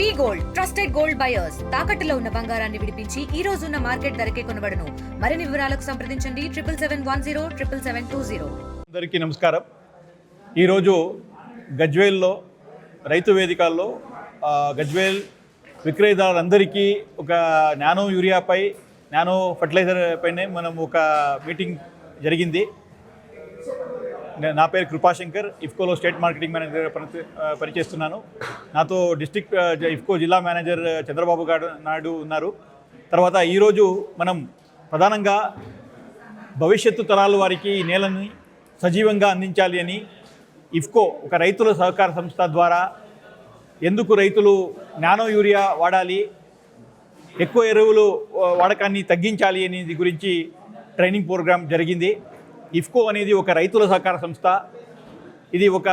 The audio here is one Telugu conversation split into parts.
V gold trusted gold buyers. తాకట్టులో ఉన్న బంగారాన్ని విడిపించి ఈ రోజు ఉన్న మార్కెట్ ధరకే కొనబడను. మరిన్ని వివరాలకు సంప్రదించండి. Triple seven one zero triple seven two zero. అందరికీ నమస్కారం. ఈరోజు గజ్వేల్లో రైతు వేదికల్లో గజ్వేల్ విక్రయదారులందరికీ ఒక నానో యూరియాపై నానో ఫర్టిలైజర్ పైనే మనం ఒక మీటింగ్ జరిగింది. నా పేరు కృపాశంకర్ ఇఫ్కోలో స్టేట్ మార్కెటింగ్ మేనేజర్ పని పనిచేస్తున్నాను. నాతో డిస్టిక్ ఇఫ్కో జిల్లా మేనేజర్ చంద్రబాబు గారు నాయుడు ఉన్నారు. తర్వాత ఈరోజు మనం ప్రధానంగా భవిష్యత్తు తరాల వారికి ఈ నేలని సజీవంగా అందించాలి అని ఇఫ్కో ఒక రైతుల సహకార సంస్థ ద్వారా ఎందుకు రైతులు నానో యూరియా వాడాలి ఎక్కువ ఎరువులు వాడకాన్ని తగ్గించాలి అనేది గురించి ట్రైనింగ్ ప్రోగ్రాం జరిగింది. ఇఫ్కో అనేది ఒక రైతుల సహకార సంస్థ. ఇది ఒక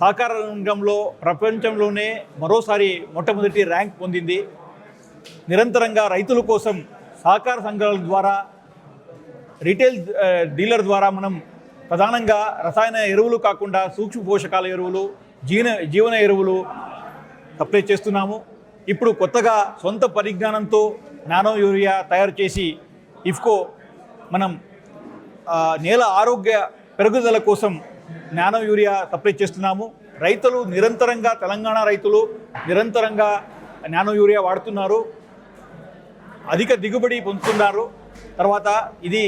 సహకార రంగంలో ప్రపంచంలోనే మరోసారి మొట్టమొదటి ర్యాంక్ పొందింది. నిరంతరంగా రైతుల కోసం సహకార సంఘాల ద్వారా రీటైల్ డీలర్ ద్వారా మనం ప్రధానంగా రసాయన ఎరువులు కాకుండా సూక్ష్మ పోషకాల ఎరువులు జీవన జీవన ఎరువులు సప్లై చేస్తున్నాము. ఇప్పుడు కొత్తగా సొంత పరిజ్ఞానంతో నానో యూరియా తయారు చేసి ఇఫ్కో మనం నేల ఆరోగ్య పెరుగుదల కోసం నానో యూరియా సప్లై చేస్తున్నాము. రైతులు నిరంతరంగా తెలంగాణ రైతులు నిరంతరంగా నానో యూరియా వాడుతున్నారు. అధిక దిగుబడి పొందుతున్నారు. తర్వాత ఇది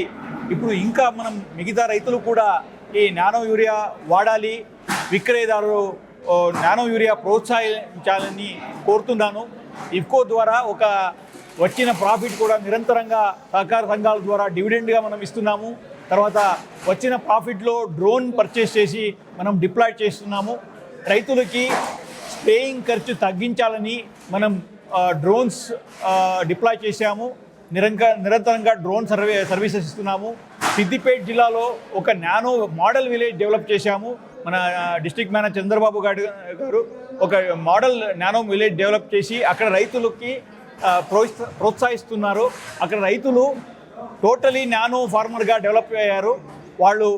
ఇప్పుడు ఇంకా మనం మిగతా రైతులు కూడా ఈ నానో యూరియా వాడాలి విక్రయదారులు నానో యూరియా ప్రోత్సహించాలని కోరుతున్నాను. ఇఫ్కో ద్వారా ఒక వచ్చిన ప్రాఫిట్ కూడా నిరంతరంగా సహకార సంఘాల ద్వారా డివిడెండ్గా మనం ఇస్తున్నాము. తర్వాత వచ్చిన ప్రాఫిట్లో డ్రోన్ పర్చేస్ చేసి మనం డిప్లాయ్ చేస్తున్నాము. రైతులకి స్ప్రేయింగ్ ఖర్చు తగ్గించాలని మనం డ్రోన్స్ డిప్లాయ్ చేశాము. నిరంక నిరంతరంగా డ్రోన్ సర్వే సర్వీసెస్ ఇస్తున్నాము. సిద్దిపేట జిల్లాలో ఒక నానో మోడల్ విలేజ్ డెవలప్ చేశాము. మన డిస్టిక్ మేనేజర్ చంద్రబాబు గారు గారు ఒక మోడల్ నానో విలేజ్ డెవలప్ చేసి అక్కడ రైతులకి ప్రోత్స ప్రోత్సహిస్తున్నారు. అక్కడ రైతులు టోటలీ నానో ఫార్మర్గా డెవలప్ అయ్యారు. వాళ్ళు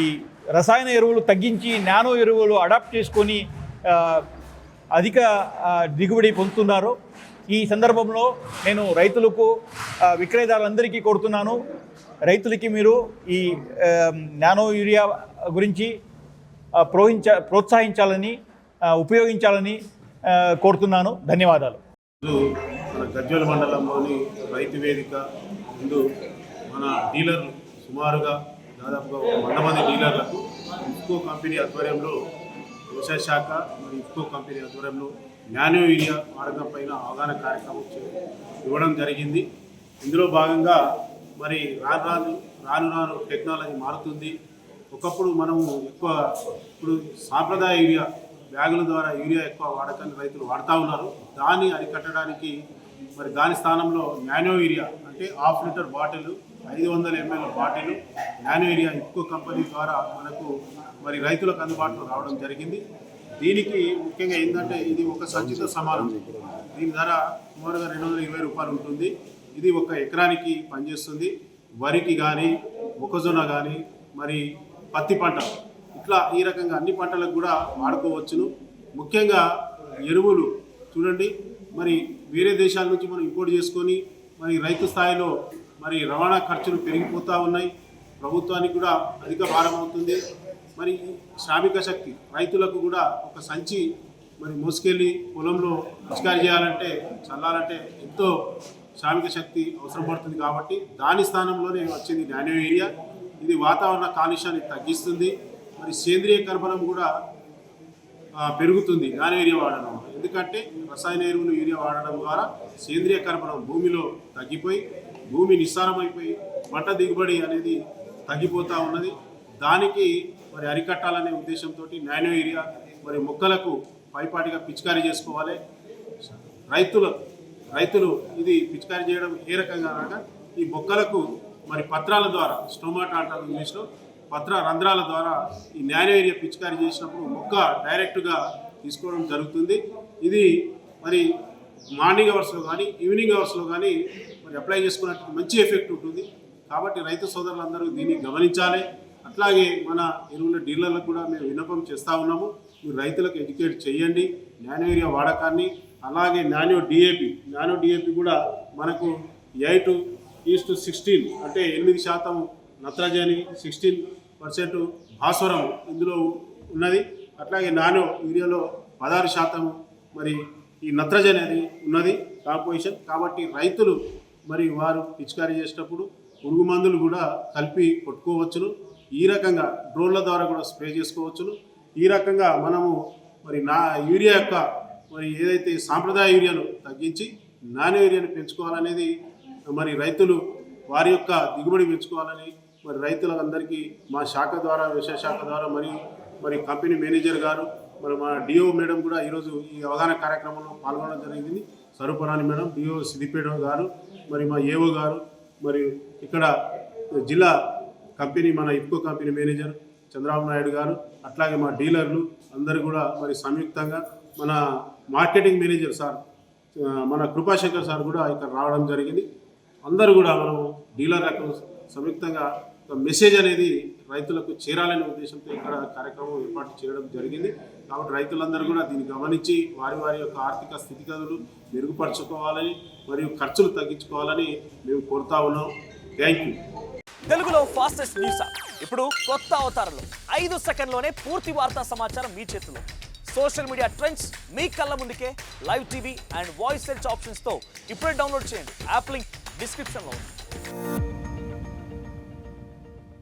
ఈ రసాయన ఎరువులు తగ్గించి నానో ఎరువులు అడాప్ట్ చేసుకొని అధిక దిగుబడి పొందుతున్నారు. ఈ సందర్భంలో నేను రైతులకు విక్రయదారులందరికీ కోరుతున్నాను. రైతులకి మీరు ఈ నానో యూరియా గురించి ప్రోహించ ప్రోత్సహించాలని ఉపయోగించాలని కోరుతున్నాను. ధన్యవాదాలు. గజ్వెల మండలంలోని రైతు వేదిక ముందు మన డీలర్లు సుమారుగా దాదాపుగా ఒక వంద మంది డీలర్లకు ఇఫ్కో కంపెనీ ఆధ్వర్యంలో వ్యవసాయ శాఖ మరియు ఇఫ్కో కంపెనీ ఆధ్వర్యంలో నానో ఏరియా వాడకం పైన అవగాహన కార్యక్రమం ఇవ్వడం జరిగింది. ఇందులో భాగంగా మరి రాను రాను రాను రాను టెక్నాలజీ మారుతుంది. ఒకప్పుడు మనము ఎక్కువ ఇప్పుడు సాంప్రదాయ యూరియా బ్యాగుల ద్వారా యూరియా ఎక్కువ వాడకాన్ని రైతులు వాడుతూ ఉన్నారు. దాన్ని అరికట్టడానికి మరి దాని స్థానంలో నానో ఏరియా అంటే హాఫ్ లీటర్ బాటిల్ ఐదు వందల ఎంఎల్ బాటిల్ నానో ఏరియా ఎక్కువ కంపెనీ ద్వారా మనకు మరి రైతులకు అందుబాటులో రావడం జరిగింది. దీనికి ముఖ్యంగా ఏంటంటే ఇది ఒక సంచిత సమానం. దీని ధర సుమారుగా రెండు వందల ఇరవై రూపాయలు ఉంటుంది. ఇది ఒక ఎకరానికి పనిచేస్తుంది. వరికి కానీ మొక్కజొన్న కానీ మరి పత్తి పంట ఇట్లా ఈ రకంగా అన్ని పంటలకు కూడా వాడుకోవచ్చును. ముఖ్యంగా ఎరువులు చూడండి. మరి వేరే దేశాల నుంచి మనం ఇంపోర్ట్ చేసుకొని మరి రైతు స్థాయిలో మరి రవాణా ఖర్చులు పెరిగిపోతూ ఉన్నాయి. ప్రభుత్వానికి కూడా అధిక భారం అవుతుంది. మరి శ్రామిక శక్తి రైతులకు కూడా ఒక సంచి మరి మోసుకెళ్ళి పొలంలో పిచికారి చేయాలంటే చల్లాలంటే ఎంతో శ్రామిక శక్తి అవసరం పడుతుంది కాబట్టి దాని స్థానంలోనే వచ్చింది నానో ఏరియా. ఇది వాతావరణ కాలుష్యాన్ని తగ్గిస్తుంది. మరి సేంద్రియ కర్బనం కూడా పెరుగుతుంది. దాని ఏరియా వాడడం. వల్ల. ఎందుకంటే రసాయన ఎరువులు యూరియా వాడడం ద్వారా సేంద్రియ కర్మణం భూమిలో తగ్గిపోయి భూమి నిస్సారమైపోయి పంట దిగుబడి అనేది తగ్గిపోతూ ఉన్నది. దానికి మరి అరికట్టాలనే ఉద్దేశంతో నానో ఏరియా మరి మొక్కలకు పైపాటిగా పిచికారీ చేసుకోవాలి. రైతులు రైతులు ఇది పిచికారీ చేయడం ఏ రకంగా అనగా ఈ మొక్కలకు మరి పత్రాల ద్వారా స్టోమాటా అంటారు ఇంగ్లీష్లో పత్ర రంధ్రాల ద్వారా ఈ నానో ఏరియా పిచికారీ చేసినప్పుడు మొక్క డైరెక్ట్గా తీసుకోవడం జరుగుతుంది. ఇది మరి మార్నింగ్ అవర్స్లో కానీ ఈవినింగ్ అవర్స్లో కానీ మరి అప్లై చేసుకున్నట్టు మంచి ఎఫెక్ట్ ఉంటుంది. కాబట్టి రైతు సోదరులందరూ దీన్ని గమనించాలి. అట్లాగే మన ఎరువుల డీలర్లకు కూడా మేము విన్నపం చేస్తూ ఉన్నాము. మీరు రైతులకు ఎడ్యుకేట్ చేయండి. నానో ఏరియా వాడకాన్ని అలాగే నానో డిఏపి నానో డిఏపి కూడా మనకు ఎయిట్ ఈస్ట్ సిక్స్టీన్ అంటే ఎనిమిది శాతం నత్రజని సిక్స్టీన్ పర్సెంట్ భాస్వరం ఇందులో ఉన్నది. అట్లాగే నానో యూరియాలో పదహారు శాతం మరి ఈ నత్రజని అనేది ఉన్నది కాంపోజిషన్ కాబట్టి రైతులు మరి వారు పిచికారీ చేసేటప్పుడు పురుగు మందులు కూడా కలిపి కొట్టుకోవచ్చును. ఈ రకంగా డ్రోన్ల ద్వారా కూడా స్ప్రే చేసుకోవచ్చును. ఈ రకంగా మనము మరి నా యూరియా యొక్క మరి ఏదైతే సాంప్రదాయ యూరియాను తగ్గించి నాణ్య యూరియాను పెంచుకోవాలనేది మరి రైతులు వారి యొక్క దిగుబడి పెంచుకోవాలని మరి రైతులందరికీ మా శాఖ ద్వారా వ్యవసాయ శాఖ ద్వారా మరి మరి కంపెనీ మేనేజర్ గారు మరి మా డిఓ మేడం కూడా ఈరోజు ఈ అవగాహన కార్యక్రమంలో పాల్గొనడం జరిగింది. స్వరూపరాణి మేడం డిఓ సిద్దిపేట గారు మరి మా ఏఓ గారు మరి ఇక్కడ జిల్లా కంపెనీ మన ఇఫ్కో కంపెనీ మేనేజర్ చంద్రబాబు నాయుడు గారు అట్లాగే మా డీలర్లు అందరూ కూడా మరి సంయుక్తంగా మన మార్కెటింగ్ మేనేజర్ సార్ మన కృపాశంకర్ సార్ కూడా ఇక్కడ రావడం జరిగింది. అందరూ కూడా మనము డీలర్లకు సంయుక్తంగా మెసేజ్ అనేది రైతులకు చేరాలనే ఉద్దేశంతో ఇక్కడ కార్యక్రమం ఏర్పాటు చేయడం జరిగింది. కాబట్టి రైతులందరూ కూడా దీన్ని గమనించి వారి వారి యొక్క ఆర్థిక స్థితిగతులు మెరుగుపరచుకోవాలని మరియు ఖర్చులు తగ్గించుకోవాలని మేము కోరుతా ఉన్నాం. థ్యాంక్ యూ తెలుగులో ఫాస్టెస్ట్ న్యూస్ ఇప్పుడు కొత్త అవతారంలో ఐదు సెకండ్లోనే పూర్తి వార్తా సమాచారం మీ చేతిలో. సోషల్ మీడియా ట్రెండ్స్ మీ కళ్ళ ముందుకే live TV and voice search ఆప్షన్స్తో ఇప్పుడే డౌన్లోడ్ చేయండి. యాప్ లింక్ డిస్క్రిప్షన్లో ఉంది.